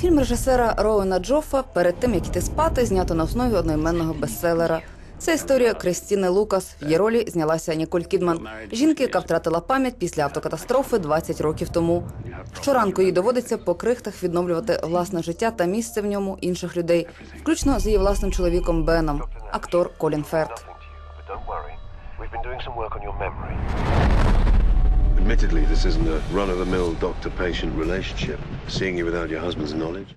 Фільм режисера Роуена Джоффа перед тим як іти спати, знято на основі одноіменного бестселера. Це історія Кристіни Лукас. В її ролі знялася Ніколь Кідман, жінки, яка втратила пам'ять після автокатастрофи 20 років тому. Щоранку їй доводиться по крихтах відновлювати власне життя та місце в ньому інших людей, включно з її власним чоловіком Беном, актор Колін Ферт. Admittedly, this isn't a run-of-the-mill doctor-patient relationship. Seeing you without your husband's knowledge.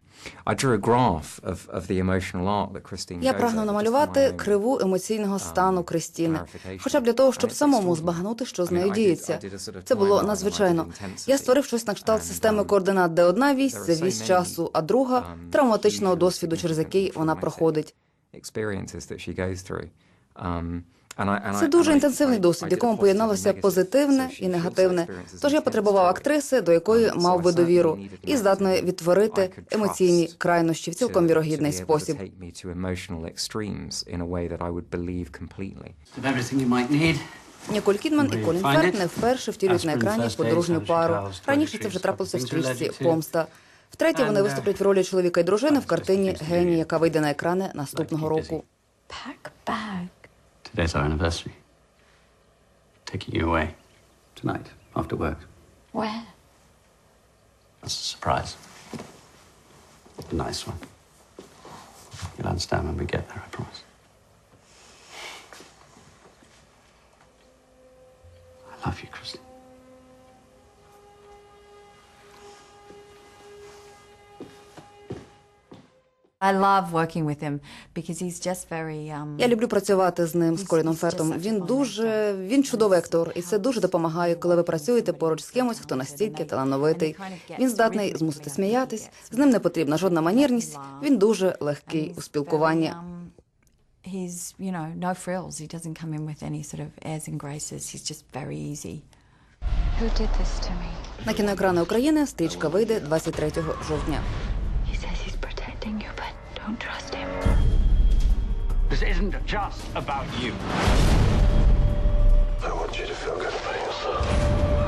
I drew a graph of, of the emotional arc that Christine Я прагну намалювати криву емоційного um, стану Кристіни, хоча б для того, щоб самому збагнути, що з нею діється. Це було надзвичайно. Я створив щось на кшталт системи um, координат, де одна вісь це вісь часу, а друга um, травматичного досвіду, через який вона проходить. Це дуже інтенсивний досвід, в якому поєдналося позитивне і негативне. Тож я потребував актриси, до якої мав би довіру, і здатної відтворити емоційні крайнощі в цілком вірогідний спосіб. Ніколь Кідман і Колін Ферт не вперше втілюють на екрані подружню пару. Раніше це вже трапилося в стрічці. Помста. Втретє, вони uh, виступлять в ролі чоловіка і дружини в картині Геній, яка вийде на екрани наступного року. Pack a bag. Today's our anniversary. Taking you away. Tonight, after work. Where? That's a surprise. A nice one. You'll understand when we get there, I promise. I love you, Christine. Я люблю працювати з ним, з Коліном Фертом. Він дуже він чудовий актор, і це дуже допомагає, коли ви працюєте поруч з кимось, хто настільки талановитий. Він здатний змусити сміятись. З ним не потрібна жодна манірність. Він дуже легкий у спілкуванні. um, he's, you know, no frills. He doesn't come in with any sort of airs and graces. He's just very easy. Who did this to me? На кіноекрани України стрічка вийде 23 жовтня. trusting you, but don't trust him. This isn't just about you. I want you to feel good about yourself.